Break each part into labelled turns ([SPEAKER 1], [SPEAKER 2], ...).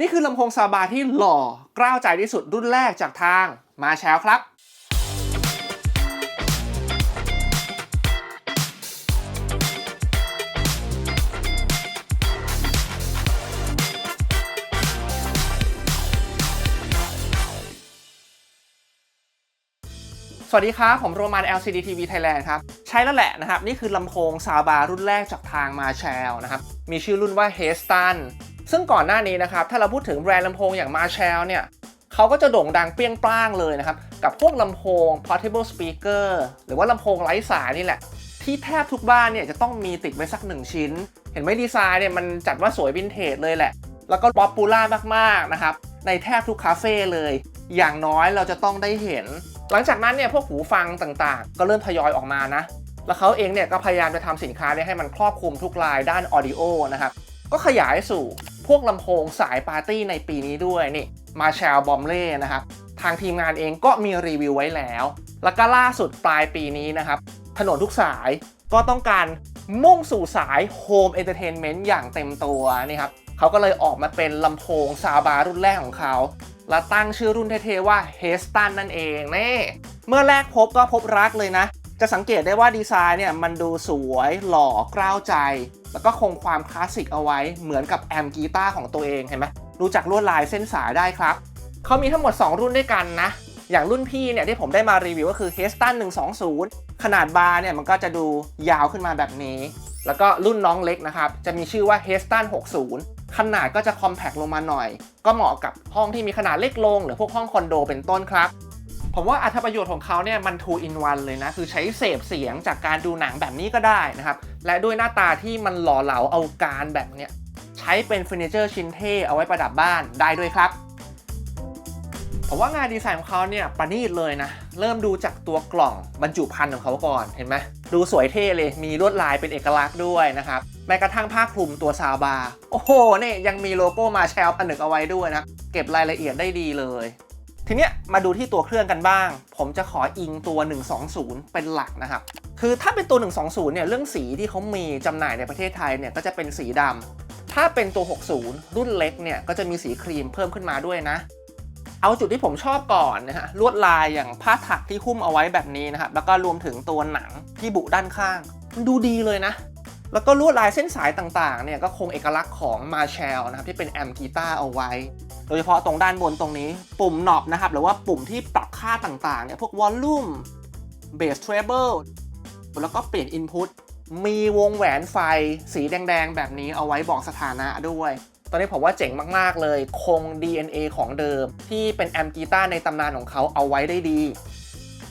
[SPEAKER 1] นี่คือลำโพงซาบาที่หล่อกล้าวใจที่สุดรุ่นแรกจากทางมาแชลครับสวัสดีครับ ผมโรมัน LCD TV Thailand ครับ ใช้แล้วแหละนะครับ นี่คือลำโพงซาบารุ่นแรกจากทางมาแชลนะครับ มีชื่อรุ่นว่า h e s t o n ซึ่งก่อนหน้านี้นะครับ ถ้าเราพูดถึงแบรนด์ลำโพงอย่างมาแชลเนี่ยเขาก็จะโด่งดังเปรี้ยงปร้างเลยนะครับ กับพวกลำโพง portable speaker หรือว่าลำโพงไร้สายนี่แหละ ที่แทบทุกบ้านเนี่ยจะต้องมีติดไว้สักหนึ่งชิ้น เห็นไหมดีไซน์เนี่ยมันจัดว่าสวยวินเทจเลยแหละ แล้วก็ป๊อปปูล่ามากๆนะครับในแทบทุกคาเฟ่เลย อย่างน้อยเราจะต้องได้เห็น หลังจากนั้นเนี่ยพวกหูฟังต่างๆ ก็เริ่มทยอยออกมานะ แล้วเขาเองเนี่ยก็พยายามจะทำสินค้าเนี่ยให้มันครอบคลุมทุกลายด้านออดิโอนะครับ ก็ขยายสู่ พวกลำโพงสายปาร์ตี้ในปีนี้ด้วยนี่มาแชลบอมเล่นะครับ ทางทีมงานเองก็มีรีวิวไว้แล้ว แล้วก็ล่าสุดปลายปีนี้นะครับ ถนนทุกสายก็ต้องการมุ่งสู่สายโฮมเอนเตอร์เทนเมนต์อย่างเต็มตัวนี่ครับเขาก็เลยออกมาเป็นลำโพงซาบารุ่นแรกของเขา และตั้งชื่อรุ่นเท่ๆว่า h e s t o n นั่นเองนี่เมื่อแรกพบก็พบรักเลยนะ จะสังเกตได้ว่าดีไซน์เนี่ยมันดูสวยหล่อกล้าวใจ แล้วก็คงความคลาสสิกเอาไว้เหมือนกับแอมกีตาร์ของตัวเองเห็นไหมดูจากลวดลายเส้นสายได้ครับ เขามีทั้งหมด 2 รุ่นด้วยกันนะ อย่างรุ่นพี่เนี่ยที่ผมได้มารีวิวก็คือ h e s t o n 120 ขนาดบาร์เนี่ยมันก็จะดูยาวขึ้นมาแบบนี้ แล้วก็รุ่นน้องเล็กนะครับ จะมีชื่อว่า h e s t o n 60 ขนาดก็จะคอมแพคลงมาหน่อย ก็เหมาะกับห้องที่มีขนาดเล็กลง หรือพวกห้องคอนโดเป็นต้นครับ ผมว่าอัธประโยชน์ของเขาเนี่ยมัน two in one เลยนะ คือใช้เสพเสียงจากการดูหนังแบบนี้ก็ได้นะครับ และด้วยหน้าตาที่มันหล่อเหลาเอาการแบบเนี้ยใช้เป็นเฟอร์นิเจอร์ชิ้นเท่เอาไว้ประดับบ้านได้ด้วยครับผมว่างานดีไซน์ของเขาเนี่ยประณีตเลยนะ เริ่มดูจากตัวกล่องบรรจุภัณฑ์ของเขาก่อนเห็นไหมดูสวยเท่เลยมีลวดลายเป็นเอกลักษณ์ด้วยนะครับแม้กระทั่งผ้าคลุมตัวซาบา โอ้โหเนี่ยยังมีโลโก้มาแชลผนึกเอาไว้ด้วยนะ เก็บรายละเอียดได้ดีเลย ทีเนี้ยมาดูที่ตัวเครื่องกันบ้าง ผมจะขออิงตัว 120 เป็นหลักนะครับ คือถ้าเป็นตัว 120 เนี่ยเรื่องสีที่เขามีจำหน่ายในประเทศไทยเนี่ยก็จะเป็นสีดำ ถ้าเป็นตัว 60 รุ่นเล็กเนี่ยก็จะมีสีครีมเพิ่มขึ้นมาด้วยนะ เอาจุดที่ผมชอบก่อนนะฮะลวดลายอย่างผ้าถักที่หุ้มเอาไว้แบบนี้นะครับ แล้วก็รวมถึงตัวหนังที่บุด้านข้างมันดูดีเลยนะ แล้วก็ลวดลายเส้นสายต่างๆเนี่ยก็คงเอกลักษณ์ของมาแชลนะครับที่เป็นแอมกีตาร์เอาไว้ โดยเฉพาะตรงด้านบนตรงนี้ ปุ่มหนอบนะครับ หรือว่าปุ่มที่ปรับค่าต่างๆ เนี่ย พวกวอลลุ่มเบสทรเบิลแล้วก็เปลี่ยนอินพุตมีวงแหวนไฟสีแดง ๆ แบบนี้เอาไว้บอกสถานะด้วย ตอนนี้ผมว่าเจ๋งมาก ๆ เลย คง DNA ของเดิม ที่เป็นแอมกีตาร์ในตำนานของเขาเอาไว้ได้ดี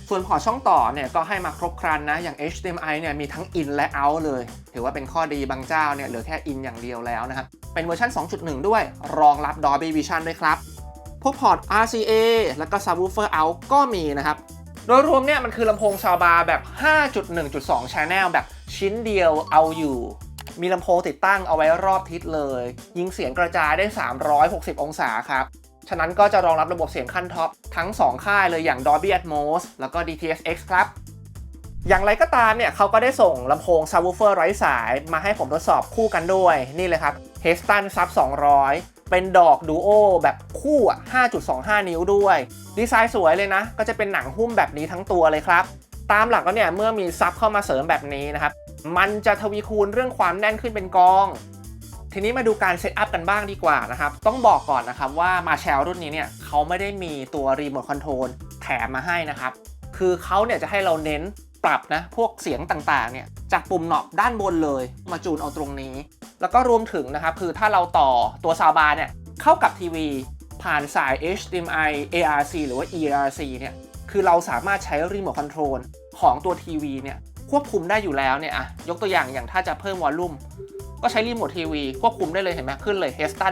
[SPEAKER 1] ส่วนพอร์ตช่องต่อเนี่ยก็ให้มาครบครันนะ อย่าง HDMI เนี่ยมีทั้ง in และ out เลย ถือว่าเป็นข้อดีบางเจ้าเนี่ยเหลือแค่ in อย่างเดียวแล้วนะครับเป็นเวอร์ชัน 2.1 ด้วย รองรับ Dolby Vision ด้วยครับ พวกพอร์ต RCA แล้วก็ Subwoofer out ก็มีนะครับ โดยรวมเนี่ยมันคือลำโพงซาวบาร์แบบ 5.1.2 Channel แบบชิ้นเดียวเอาอยู่มีลำโพงติดตั้งเอาไว้รอบทิศเลย ยิงเสียงกระจายได้ 360 องศาครับ ฉะนั้นก็จะรองรับระบบเสียงขั้นท็อปทั้ง 2 ค่ายเลยอย่าง Dolby Atmos แล้วก็ DTS:X ครับอย่างไรก็ตามเนี่ยเขาก็ได้ส่งลำโพง Subwoofer ไร้สายมาให้ผมทดสอบคู่กันด้วย นี่เลยครับ h e s t o n Sub 200 เป็นดอกดูโอแบบคู่อะ5.25 นิ้วด้วย ดีไซน์สวยเลยนะ ก็จะเป็นหนังหุ้มแบบนี้ทั้งตัวเลยครับ ตามหลักแล้วเนี่ยเมื่อมีซับเข้ามาเสริมแบบนี้นะครับ มันจะทวีคูณเรื่องความแน่นขึ้นเป็นกอง ทีนี้มาดูการเซตอัพกันบ้างดีกว่านะครับ ต้องบอกก่อนนะครับว่ามาแชลรุ่นนี้เนี่ยเขาไม่ได้มีตัวรีโมทคอนโทรลแถมมาให้นะครับ คือเขาเนี่ยจะให้เราเน้นปรับนะพวกเสียงต่างๆเนี่ยจากปุ่มหนอบด้านบนเลย มาจูนเอาตรงนี้ แล้วก็รวมถึงนะครับคือถ้าเราต่อตัวซาวบาร์เนี่ยเข้ากับทีวี ผ่านสาย HDMI ARC หรือว่า ERC เนี่ยคือเราสามารถใช้รีโมทคอนโทรลของตัวทีวีเนี่ยควบคุมได้อยู่แล้วเนี่ยอะยกตัวอย่างอย่างถ้าจะเพิ่มวอลลุ่ม ก็ใช้รีโมททีวีควบคุมได้เลยเห็นไหมขึ้นเลย h e s t o n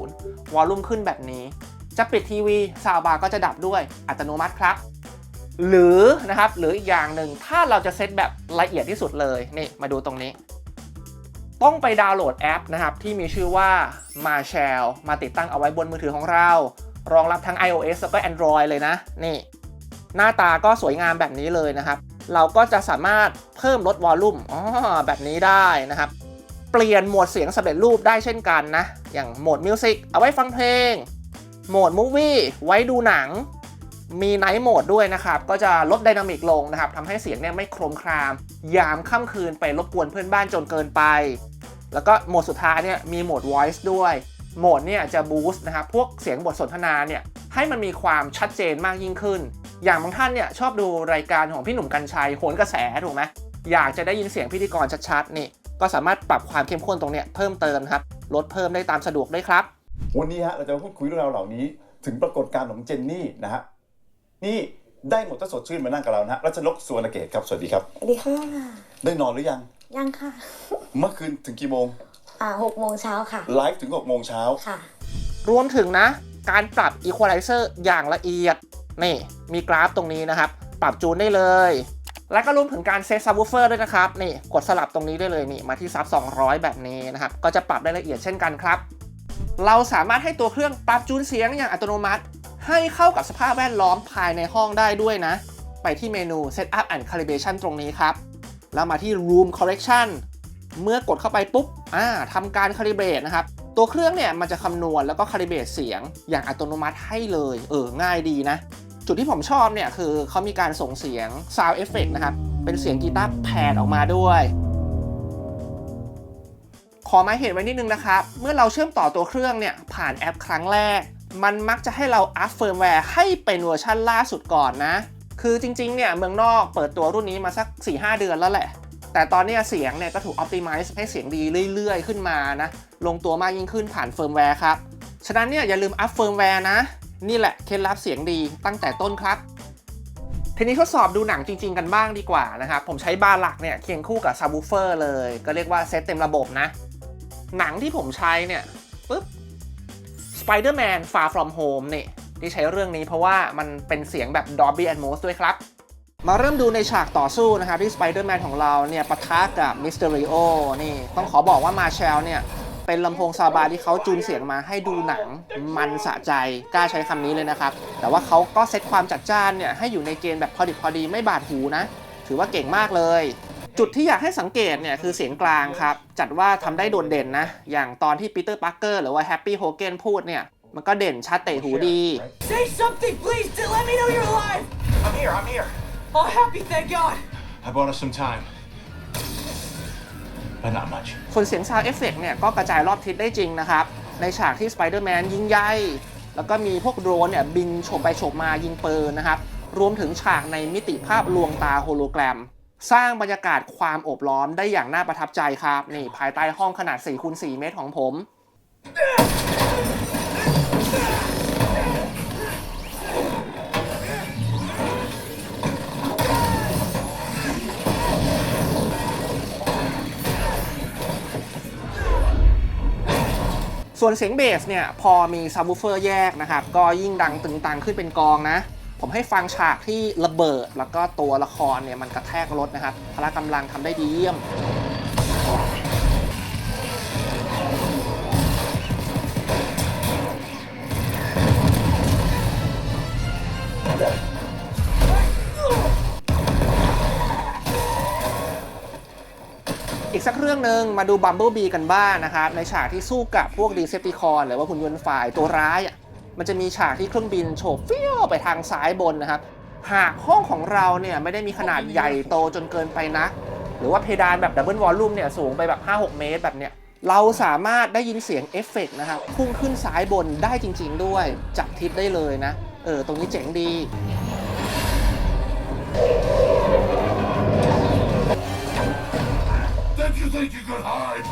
[SPEAKER 1] 120 วอลลุ่มขึ้นแบบนี้ จะปิดทีวีซาวบาร์ก็จะดับด้วยอัตโนมัติครับ หรือนะครับหรืออีกอย่างหนึ่งถ้าเราจะเซตแบบละเอียดที่สุดเลยนี่มาดูตรงนี้ ต้องไปดาวน์โหลดแอปนะครับที่มีชื่อว่า Marshall มาติดตั้งเอาไว้บนมือถือของเรา รองรับทั้ง iOS แล้วก็ Android เลยนะนี่ หน้าตาก็สวยงามแบบนี้เลยนะครับเราก็จะสามารถเพิ่มลดวอลลุ่มอ๋อแบบนี้ได้นะครับ เปลี่ยนโหมดเสียงสำเร็จรูปได้เช่นกันนะ อย่างโหมดมิวสิกเอาไว้ฟังเพลง โหมดมูวี่ไว้ดูหนัง มีไนท์โหมดด้วยนะครับ ก็จะลดไดนามิกลงนะครับทำให้เสียงเนี่ยไม่โครมคราม ยามค่ำคืนไปรบกวนเพื่อนบ้านจนเกินไป แล้วก็โหมดสุดท้ายเนี่ยมีโหมด voice ด้วยโหมดเนี่ยจะบูสต์นะครับพวกเสียงบทสนทนาเนี่ยให้มันมีความชัดเจนมากยิ่งขึ้น อย่างบางท่านเนี่ยชอบดูรายการของพี่หนุ่มกัญชัยโหนกระแสถูกไหมอยากจะได้ยินเสียงพิธีกรชัดๆนี่ ก็สามารถปรับความเข้มข้นตรงเนี้ยเพิ่มเติมครับลดเพิ่มได้ตามสะดวกด้วยครับ
[SPEAKER 2] วันนี้ฮะเราจะมาพูดคุยเรื่องราวเหล่านี้ ถึงปรากฏการณ์ของเจนนี่นะฮะนี่ได้หมดถ้าสดชื่นมานั่งกับเรานะฮะรัชนกสุวรรณเกตครับสวัสดีครับ
[SPEAKER 3] สวัสดีค่ะ
[SPEAKER 2] ได้นอนหรือยัง
[SPEAKER 3] ยังค่ะ
[SPEAKER 2] เมื่อคืนถึงกี่โมง
[SPEAKER 3] อ่าหกโมงเช้าค่ะ
[SPEAKER 2] ไลฟ์ถึง6โมงเช้า
[SPEAKER 3] ค่ะ
[SPEAKER 1] รวมถึงนะ การปรับ Equalizer อย่างละเอียดนี่มีกราฟตรงนี้นะครับ ปรับจูนได้เลย และก็รวมถึงการเซตซับวูเฟอร์ด้วยนะครับ นี่กดสลับตรงนี้ได้เลยนี่มาที่ซับ 200 แบบนี้นะครับ ก็จะปรับได้ละเอียดเช่นกันครับ เราสามารถให้ตัวเครื่องปรับจูนเสียงอย่างอัตโนมัติ ให้เข้ากับสภาพแวดล้อมภายในห้องได้ด้วยนะ ไปที่เมนู Setup and Calibration ตรงนี้ครับ แล้วมาที่ Room Correction เมื่อกดเข้าไปปุ๊บอ่าทำการคาลิเบรตนะครับ ตัวเครื่องเนี่ยมันจะคำนวณแล้วก็คาลิเบรตเสียงอย่างอัตโนมัติให้เลย เออ ง่ายดีนะ จุดที่ผมชอบเนี่ยคือเขามีการส่งเสียง Sound Effect นะครับ เป็นเสียงกีตาร์แผ่นออกมาด้วย ขอมาเหตุไว้นิดนึงนะครับ เมื่อเราเชื่อมต่อตัวเครื่องเนี่ยผ่านแอปครั้งแรก มันมักจะให้เราอัพเฟิร์มแวร์ให้เป็นเวอร์ชันล่าสุดก่อนนะ คือจริงๆเนี่ยเมืองนอกเปิดตัวรุ่นนี้มาสัก 4-5 เดือนแล้วแหละ แต่ตอนนี้เสียงเนี่ยก็ถูก Optimize ให้เสียงดีเรื่อยๆ ขึ้นมานะ ลงตัวมากยิ่งขึ้นผ่านเฟิร์มแวร์ครับ ฉะนั้นเนี่ยอย่าลืมอัพเฟิร์มแวร์นะ นี่แหละเคล็ดลับเสียงดีตั้งแต่ต้นครับทีนี้ทดสอบดูหนังจริง ๆ กันบ้างดีกว่านะครับ ผมใช้บาร์หลักเนี่ยเคียงคู่กับซับวูเฟอร์เลย ก็เรียกว่าเซตเต็มระบบนะ หนังที่ผมใช้เนี่ยปุ๊บ Spider-Man Far From Home นี่ที่ใช้เรื่องนี้เพราะว่ามันเป็นเสียงแบบ Dolby Atmos ด้วยครับ มาเริ่มดูในฉากต่อสู้นะครับ ที่ Spider-Man ของเราเนี่ยปะทะกับ Mysterio นี่ต้องขอบอกว่ามาแชลเนี่ย เป็นลำโพงซาวบาร์ที่เขาจูนเสียงมาให้ดูหนังมันสะใจกล้าใช้คำนี้เลยนะครับ แต่ว่าเขาก็เซตความจัดจ้านเนี่ยให้อยู่ในเกณฑ์แบบพอดิบพอดีไม่บาดหูนะ ถือว่าเก่งมากเลยจุดที่อยากให้สังเกตเนี่ยคือเสียงกลางครับ จัดว่าทำได้โดดเด่นนะ อย่างตอนที่ปีเตอร์ปาร์เกอร์หรือว่าแฮปปี้โฮเกนพูดเนี่ย มันก็เด่นชัดเตะหูดี
[SPEAKER 4] Say something, please, to let me know you're alive!
[SPEAKER 5] I'm here, I'm here.
[SPEAKER 4] Oh, happy, thank God!
[SPEAKER 5] I bought us some time. But not much.
[SPEAKER 1] ส่วนเสียงซาวเอฟเฟกเนี่ยก็กระจายรอบทิศได้จริงนะครับ ในฉากที่สไปเดอร์แมนยิงใหญ่แล้วก็มีพวกโดรนเนี่ยบินโฉบไปโฉบมายิงปืนนะครับ รวมถึงฉากในมิติภาพลวงตาโฮโลแกรม สร้างบรรยากาศความโอบล้อมได้อย่างน่าประทับใจครับ นี่ภายใต้ห้องขนาด4คูณ4เมตรของผม ส่วนเสียงเบสเนี่ยพอมีซับวูเฟอร์แยกนะครับ ก็ยิ่งดังตึงตังขึ้นเป็นกองนะ ผมให้ฟังฉากที่ระเบิด แล้วก็ตัวละครเนี่ยมันกระแทกรถนะครับพละกำลังทำได้ดีเยี่ยม รื่องหนึ่งมาดูบัมเบิลบีกันบ้างนะครับ ในฉากที่สู้กับพวกดีเซปติคอนหรือว่าหุ่นยนต์ฝ่ายตัวร้ายอะมันจะมีฉากที่เครื่องบินโฉบเฟี้ยวไปทางซ้ายบนนะครับ หากห้องของเราเนี่ยไม่ได้มีขนาดใหญ่โตจนเกินไปนักหรือว่าเพดานแบบดับเบิลวอลลุ่มเนี่ยสูงไปแบบ 5-6 เมตรแบบเนี้ยเราสามารถได้ยินเสียงเอฟเฟกต์นะครับพุ่งขึ้นซ้ายบนได้จริง ๆ ด้วยจับทิศได้เลยนะ เออ ตรงนี้เจ๋งดี
[SPEAKER 6] think you could hide?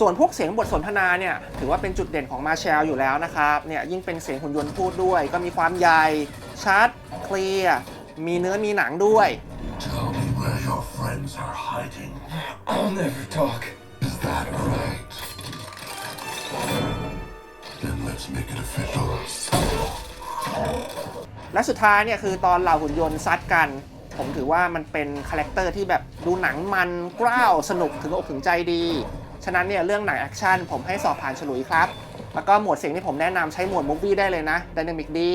[SPEAKER 1] ส่วนพวกเสียงบทสนทนาเนี่ยถือว่าเป็นจุดเด่นของมาแชลอยู่แล้วนะครับเนี่ยยิ่งเป็นเสียงหุ่นยนต์พูดด้วย ก็มีความใหญ่ชัด เคลียร์มีเนื้อมีหนังด้วย
[SPEAKER 6] Tell me where your friends are hiding.
[SPEAKER 5] I'll never talk.
[SPEAKER 6] Is that right? Then let's make it official.
[SPEAKER 1] และสุดท้ายเนี่ยคือตอนเหล่าหุ่นยนต์ซัดกัน ผมถือว่ามันเป็นคาแรคเตอร์ที่แบบดูหนังมันกล้าวสนุกถึงอกถึงใจดี ฉะนั้นเนี่ยเรื่องหนังแอคชั่นผมให้สอบผ่านฉลุยครับ แล้วก็หมวดเสียงที่ผมแนะนำใช้หมวดมูฟวี่ได้เลยนะด y นามิกดี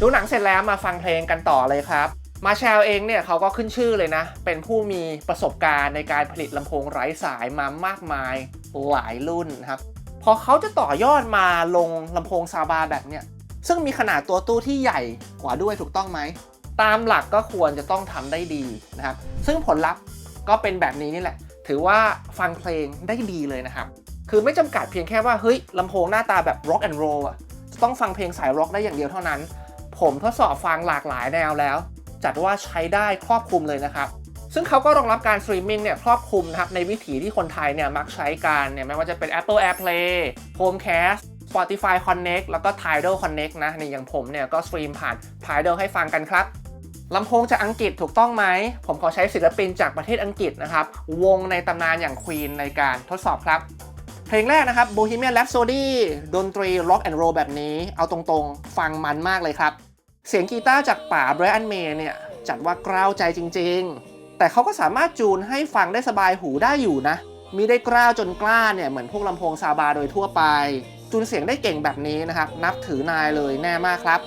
[SPEAKER 1] ดูหนังเสร็จแล้วมาฟังเพลงกันต่อเลยครับ มาแชลเองเนี่ยเขาก็ขึ้นชื่อเลยนะ เป็นผู้มีประสบการณ์ในการผลิตลำโพงไร้สายมามากมายหลายรุ่นนะครับ พอเขาจะต่อยอดมาลงลำโพงซาบาแบบเนี้ยซึ่งมีขนาดตัวตู้ที่ใหญ่กว่าด้วยถูกต้องไหม ตามหลักก็ควรจะต้องทำได้ดีนะครับ ซึ่งผลลัพธ์ก็เป็นแบบนี้นี่แหละ ถือว่าฟังเพลงได้ดีเลยนะครับ คือไม่จำกัดเพียงแค่ว่าเฮ้ยลำโพงหน้าตาแบบ rock and roll อะจะต้องฟังเพลงสายร็อกได้อย่างเดียวเท่านั้น ผมทดสอบฟังหลากหลายแนวแล้ว จัดว่าใช้ได้ครอบคลุมเลยนะครับซึ่งเขาก็รองรับการสตรีมมิ่งเนี่ยครอบคลุมนะครับในวิถีที่คนไทยเนี่ยมักใช้กันเนี่ยไม่ว่าจะเป็น Apple AirPlay HomeCast Spotify Connect แล้วก็ Tidal Connect นะนี่อย่างผมเนี่ยก็สตรีมผ่าน Tidal ให้ฟังกันครับลำโพงจากอังกฤษถูกต้องไหม ผมขอใช้ศิลปินจากประเทศอังกฤษนะครับ วงในตำนานอย่าง Queen ในการทดสอบครับ เพลงแรกนะครับ Bohemian Rhapsody ดนตรี Rock and Roll แบบนี้ เอาตรงๆ ฟังมันมากเลยครับ เสียงกีตาร์จากป่าไบรอันเมย์เนี่ยจัดว่ากล้าวใจจริงๆ แต่เขาก็สามารถจูนให้ฟังได้สบายหูได้อยู่นะ มีได้กล้าวจนกล้าเนี่ยเหมือนพวกลำโพงซาบาโดยทั่วไป จูนเสียงได้เก่งแบบนี้นะครับ นับถือนายเลยแน่มากครับ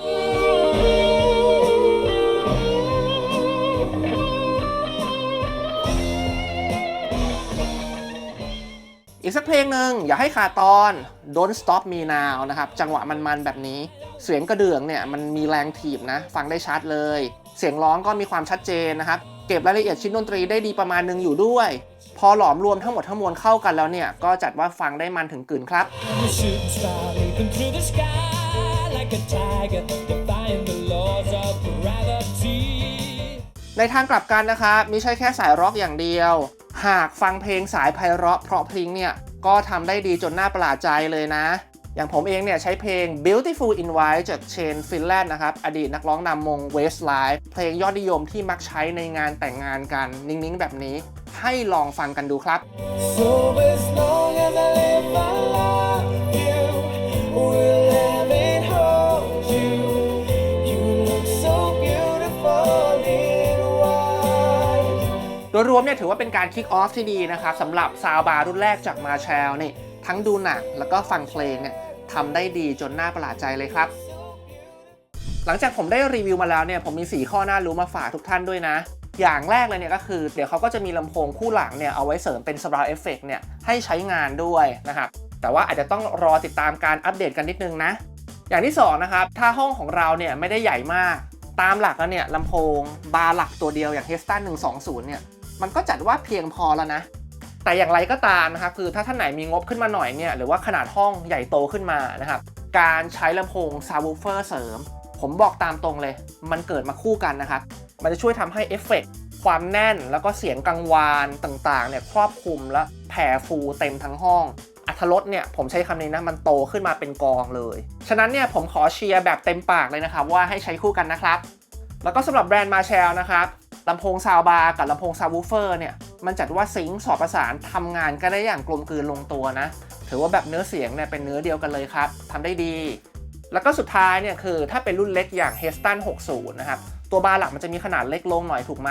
[SPEAKER 1] อีกสักเพลงหนึ่งอย่าให้ขาดตอน Don't Stop Me Now นะครับ จังหวะมันๆแบบนี้ เสียงกระเดื่องเนี่ยมันมีแรงถีบนะ ฟังได้ชัดเลย เสียงร้องก็มีความชัดเจนนะครับ เก็บรายละเอียดชิ้นดนตรีได้ดีประมาณหนึงอยู่ด้วย พอหลอมรวมทั้งหมดทั้งมวลเข้ากันแล้วเนี่ย ก็จัดว่าฟังได้มันถึงกลืนครับ ในทางกลับกันนะครับไม่ใช่แค่สายร็อกอย่างเดียว หากฟังเพลงสายไพเราะเพราะพริ้งเนี่ย ก็ทำได้ดีจนน่าประหลาดใจเลยนะ อย่างผมเองเนี่ยใช้เพลง Beautiful in White จาก Chain Finland นะครับ อดีตนักร้องนำวง Westlife เพลงยอดนิยมที่มักใช้ในงานแต่งงานกัน นิ่งๆ แบบนี้ ให้ลองฟังกันดูครับ
[SPEAKER 7] So as long as I live, I love
[SPEAKER 1] ยรวมเนี่ยถือว่าเป็นการคิกออฟที่ดีนะครับสำหรับซาวบาร์รุ่นแรกจากมาแชลนี่ทั้งดูหนังแล้วก็ฟังเพลงเนี่ยทำได้ดีจนน่าประหลาดใจเลยครับ หลังจากผมได้รีวิวมาแล้วเนี่ยผมมี 4 ข้อน่ารู้มาฝากทุกท่านด้วยนะ อย่างแรกเลยเนี่ยก็คือ เดี๋ยวเขาก็จะมีลำโพงคู่หลังเนี่ยเอาไว้เสริมเป็น surround effect เนี่ยให้ใช้งานด้วยนะครับแต่ว่าอาจจะต้องรอติดตามการอัปเดตกันนิดนึงนะ อย่างที่สองนะครับถ้าห้องของเราเนี่ยไม่ได้ใหญ่มาก ตามหลักแล้วเนี่ยลำโพงบาร์หลักตัวเดียวอย่าง h e s t a 120เนี่ย มันก็จัดว่าเพียงพอแล้วนะ แต่อย่างไรก็ตามนะครับคือถ้าท่านไหนมีงบขึ้นมาหน่อยเนี่ยหรือว่าขนาดห้องใหญ่โตขึ้นมานะครับการใช้ลำโพงซาวูเฟอร์เสริม ผมบอกตามตรงเลย มันเกิดมาคู่กันนะครับมันจะช่วยทำให้เอฟเฟกต์ความแน่นแล้วก็เสียงกังวานต่างๆเนี่ยครอบคลุมและแผ่ฟูเต็มทั้งห้องอัธรสเนี่ยผมใช้คำนี้นะมันโตขึ้นมาเป็นกองเลย ฉะนั้นเนี่ยผมขอเชียร์แบบเต็มปากเลยนะครับว่าให้ใช้คู่กันนะครับ แล้วก็สำหรับแบรนด์มาแชลนะครับ ลำโพงซาวบาร์กับลำโพงซาววูเฟอร์เนี่ย มันจัดว่าซิงค์สอดประสานทำงานกันได้อย่างกลมกลืนลงตัวนะ ถือว่าแบบเนื้อเสียงเนี่ยเป็นเนื้อเดียวกันเลยครับทำได้ดี แล้วก็สุดท้ายเนี่ยคือถ้าเป็นรุ่นเล็กอย่าง h e s t o n 60 นะครับ ตัวบาร์หลักมันจะมีขนาดเล็กลงหน่อยถูกไหม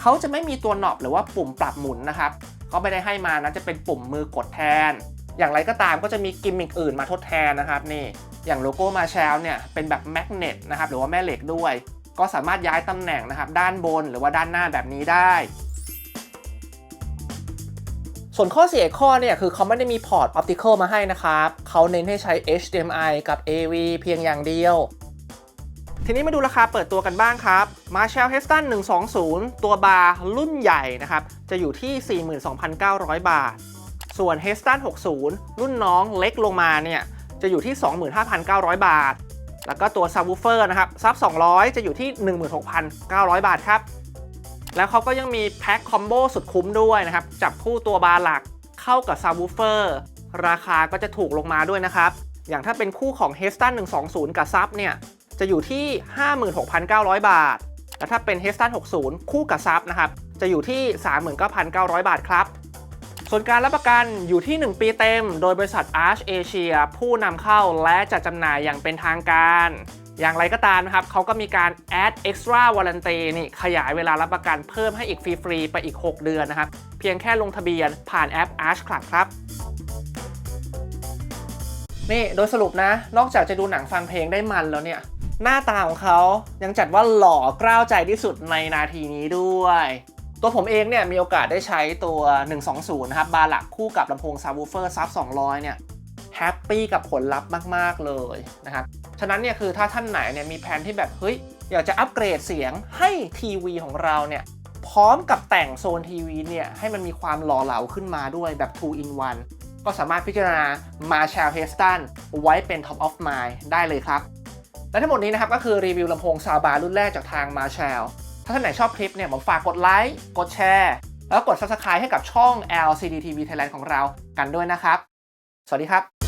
[SPEAKER 1] เขาจะไม่มีตัวหนอบหรือว่าปุ่มปรับหมุนนะครับก็ไม่ได้ให้มานะจะเป็นปุ่มมือกดแทน อย่างไรก็ตามก็จะมีกิมมิคอื่นมาทดแทนนะครับนี่อย่างโลโก้มาแชลเนี่ยเป็นแบบแมกเนตนะครับหรือว่าแม่เหล็กด้วย ก็สามารถย้ายตำแหน่งนะครับด้านบนหรือว่าด้านหน้าแบบนี้ได้ ส่วนข้อเสียข้อเนี่ยคือเขาไม่ได้มีพอร์ตออปติคอลมาให้นะครับเขาเน้นให้ใช้ HDMI กับ AV เพียงอย่างเดียวทีนี้มาดูราคาเปิดตัวกันบ้างครับ Marshall Heston 120 ตัวบาร์รุ่นใหญ่นะครับ จะอยู่ที่ 42,900 บาท ส่วน Heston 60 รุ่นน้องเล็กลงมาเนี่ย จะอยู่ที่ 25,900 บาท แล้วก็ตัว Subwoofer นะครับซับ 200 จะอยู่ที่ 16,900 บาทครับ แล้วเขาก็ยังมีแพ็คคอมโบสุดคุ้มด้วยนะครับ จับคู่ตัวบาร์หลักเข้ากับ Subwoofer ราคาก็จะถูกลงมาด้วยนะครับ อย่างถ้าเป็นคู่ของ Heston 120 กับซับเนี่ย จะอยู่ที่ 56,900 บาท แล้วถ้าเป็น Heston 60 คู่กับซับนะครับ จะอยู่ที่ 39,900 บาทครับ ส่วนการรับประกันอยู่ที่ 1 ปีเต็ม โดยบริษัท Arch Asia ผู้นำเข้าและจัดจำหน่ายอย่างเป็นทางการ อย่างไรก็ตามนะครับเขาก็มีการ add extra warranty นี่ขยายเวลารับประกันเพิ่มให้อีกฟรี ๆ ไปอีก 6 เดือนนะครับ เพียงแค่ลงทะเบียนผ่านแอป Arch Club ครับนี่โดยสรุปนะ นอกจากจะดูหนังฟังเพลงได้มันแล้วเนี่ย หน้าตาของเขายังจัดว่าหล่อกล้าวใจที่สุดในนาทีนี้ด้วย ตัวผมเองเนี่ยมีโอกาสได้ใช้ตัว 120 นะครับ บาร์หลักคู่กับลำโพงซาววูเฟอร์ซับ 200 เนี่ยแฮปปี้กับผลลัพธ์มาก ๆ เลยนะครับ ฉะนั้นเนี่ยคือถ้าท่านไหนเนี่ยมีแผนที่แบบ เฮ้ย อยากจะอัปเกรดเสียงให้ทีวีของเราเนี่ยพร้อมกับแต่งโซนทีวีเนี่ยให้มันมีความหล่อเหลาขึ้นมาด้วยแบบ 2 in 1 ก็สามารถพิจารณา Marshall Heston ไว้เป็น Top of Mind ได้เลยครับ และทั้งหมดนี้นะครับก็คือรีวิวลำโพงซาวบาร์รุ่นแรกจากทาง Marshall ถ้าท่านไหนชอบคลิปเนี่ยผมฝากกดไลค์กดแชร์แล้วกด Subscribe ให้กับช่อง LCD TV Thailand ของเรากันด้วยนะครับ สวัสดีครับ